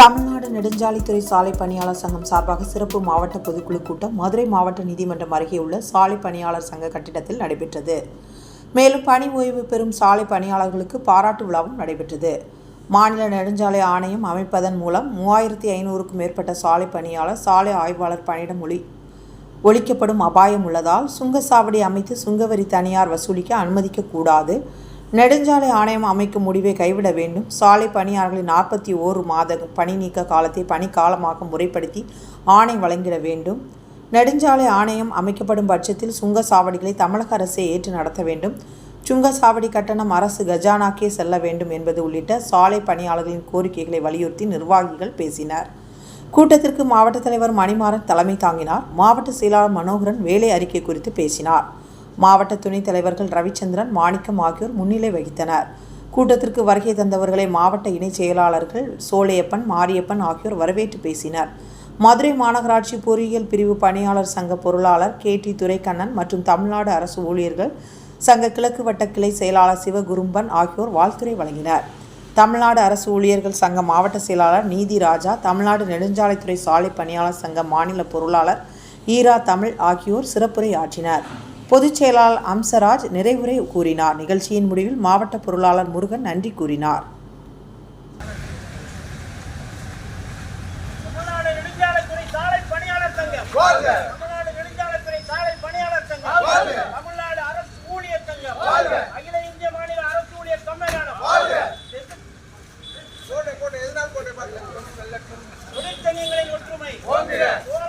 தமிழ்நாடு நெடுஞ்சாலைத்துறை சாலை பணியாளர் சங்கம் சார்பாக சிறப்பு மாவட்ட பொதுக்குழு கூட்டம் மதுரை மாவட்ட நீதிமன்றம் அருகே உள்ள சாலை பணியாளர் சங்க கட்டிடத்தில் நடைபெற்றது. மேலும் பணி ஓய்வு பெறும் சாலை பணியாளர்களுக்கு பாராட்டு விழாவும் நடைபெற்றது. மாநில நெடுஞ்சாலை ஆணையம் அமைப்பதன் மூலம் மூவாயிரத்தி ஐநூறுக்கும் மேற்பட்ட சாலை பணியாளர் சாலை ஆய்வாளர் பணியிடம் ஒளி ஒழிக்கப்படும் அபாயம் உள்ளதால் சுங்கச்சாவடி அமைத்து சுங்கவரி தனியார் வசூலிக்க அனுமதிக்கக்கூடாது நெடுஞ்சாலை ஆணையம் அமைக்கும் முடிவை கைவிட வேண்டும். சாலை பணியாளர்களின் நாற்பத்தி ஓரு மாத பணி நீக்க காலத்தை பணிக்காலமாக முறைப்படுத்தி ஆணை வழங்கிட வேண்டும். நெடுஞ்சாலை ஆணையம் அமைக்கப்படும் பட்சத்தில் சுங்கச்சாவடிகளை தமிழக அரசே ஏற்று நடத்த வேண்டும். சுங்கச்சாவடி கட்டணம் அரசு கஜானாக்கே செல்ல வேண்டும் என்பது உள்ளிட்ட சாலை பணியாளர்களின் கோரிக்கைகளை வலியுறுத்தி நிர்வாகிகள் பேசினர். கூட்டத்திற்கு மாவட்ட தலைவர் மணிமாறன் தலைமை தாங்கினார். மாவட்ட செயலாளர் மனோகரன் வேலை அறிக்கை குறித்து பேசினார். மாவட்ட துணைத் தலைவர்கள் ரவிச்சந்திரன் மாணிக்கம் ஆகியோர் முன்னிலை வகித்தனர். கூட்டத்திற்கு வருகை தந்தவர்களை மாவட்ட இணைச் செயலாளர்கள் சோலையப்பன் மாரியப்பன் ஆகியோர் வரவேற்று பேசினர். மதுரை மாநகராட்சி பொறியியல் பிரிவு பணியாளர் சங்க பொருளாளர் கே. டி. துரைக்கண்ணன் மற்றும் தமிழ்நாடு அரசு ஊழியர்கள் சங்க கிழக்கு வட்ட கிளை செயலாளர் சிவகுரும்பன் ஆகியோர் வாழ்த்துரை வழங்கினர். தமிழ்நாடு அரசு ஊழியர்கள் சங்க மாவட்ட செயலாளர் நீதி ராஜா தமிழ்நாடு நெடுஞ்சாலைத்துறை சாலை பணியாளர் சங்க மாநில பொருளாளர் ஈரா தமிழ் ஆகியோர் சிறப்புரை ஆற்றினர் பொதுச் செயலாளர் அம்சராஜ் நிறைவுரை கூறினார். நிகழ்ச்சியின் முடிவில் மாவட்ட பொருளாளர் முருகன் நன்றி கூறினார். தமிழ்நாடு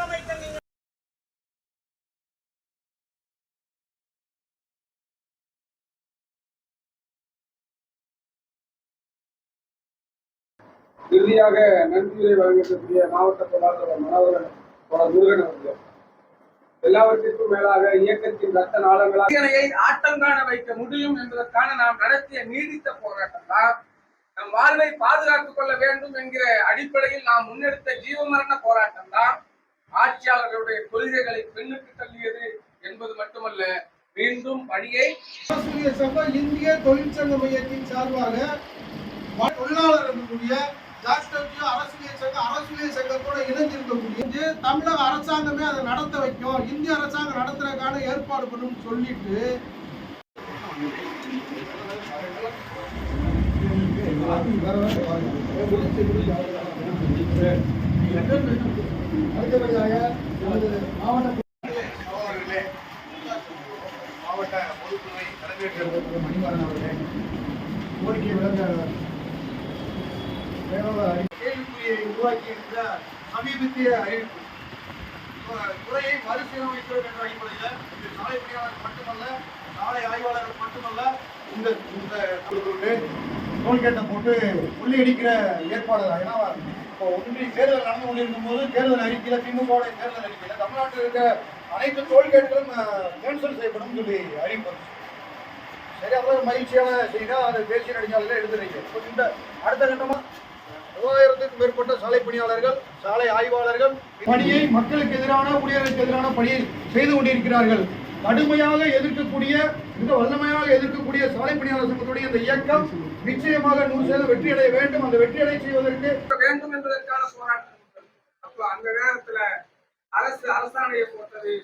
இறுதியாக நன்றியுரை வழங்கக்கூடிய மாவட்ட பொருளாளர் மனோகரன் முருகன் அவர்கள். எல்லாவற்றிற்கும் மேலாக இயக்கத்தின் ரத்த நாளங்களாக ஆட்டம் காண வைக்க முடியும் என்பதற்கான நாம் நடத்திய நீடித்த போராட்டம் தான் நம் வாழ்வை பாதுகாத்துக் கொள்ள வேண்டும் என்கிற அடிப்படையில் நாம் முன்னெடுத்த ஜீவமரண போராட்டம் தான் ஆட்சியாளர்களுடைய கொள்கைகளை பின்னுக்கு தள்ளியது என்பது மட்டுமல்ல மீண்டும் பணியை ஆசிரியர் சங்கம் இந்திய தொழிற்சங்க மையத்தின் சார்பாக ம- தொழிலாளர் அரசியல் சங்கம் அரசியல் சங்கத்தோட இணைஞ்சிருக்கக்கூடிய தமிழக அரசாங்கமே அதை நடத்த வைக்கும். இந்திய அரசாங்கம் நடத்துறதுக்கான ஏற்பாடு பண்ணும் சொல்லிட்டு. அடுத்தபடியாக மாவட்ட மாவட்ட பொதுத்துறை தலைமையேற்ற அவர்களே கோரிக்கை விளங்க கேள்விக்குறியை உருவாக்கியிருந்த சமீபத்திய அறிவிப்பு. துறையை மறுசீரமைக்கிறோம் என்ற அடிப்படையில் இது சாலை பணியாளர் மட்டுமல்ல சாலை ஆய்வாளர்கள் மட்டுமல்ல இந்த இந்த டோல்கேட்டை போட்டு கொள்ளையடிக்கிற ஏற்பாடு தான் ஏன்னா இப்போ ஒன்றி தேர்தல் நடந்து கொண்டிருக்கும் போது தேர்தல் அறிக்கையில் திமுக தேர்தல் அறிக்கையில் தமிழ்நாட்டில் இருக்க அனைத்து டோல்கேட்களும் கேன்சல் செய்யப்படும் சொல்லி அறிவிப்பு சரி அப்புறம் மகிழ்ச்சியான செய்தா அதை தேசிய நெடுஞ்சாலையில் எழுதுறீங்க இப்போ இந்த அடுத்த கட்டமாக மூவாயிரத்துக்கும் மேற்பட்ட சாலை பணியாளர்கள் சாலை ஆய்வாளர்கள் பணியை மக்களுக்கு எதிரான ஊழியர்களுக்கு எதிரான பணியை செய்து கொண்டிருக்கிறார்கள். கடுமையாக எதிர்க்கக்கூடிய மிக வல்லமையாக எதிர்க்கக்கூடிய சாலை பணியாளர் சங்கத்துடைய இந்த இயக்கம் நிச்சயமாக நூறு சதவீதம் வெற்றியடைய வேண்டும். அந்த வெற்றியடை செய்வதற்கு வேண்டும் என்பதற்கான போராட்டம் அப்ப அந்த நேரத்துல அரசு அரசாணையை போட்டது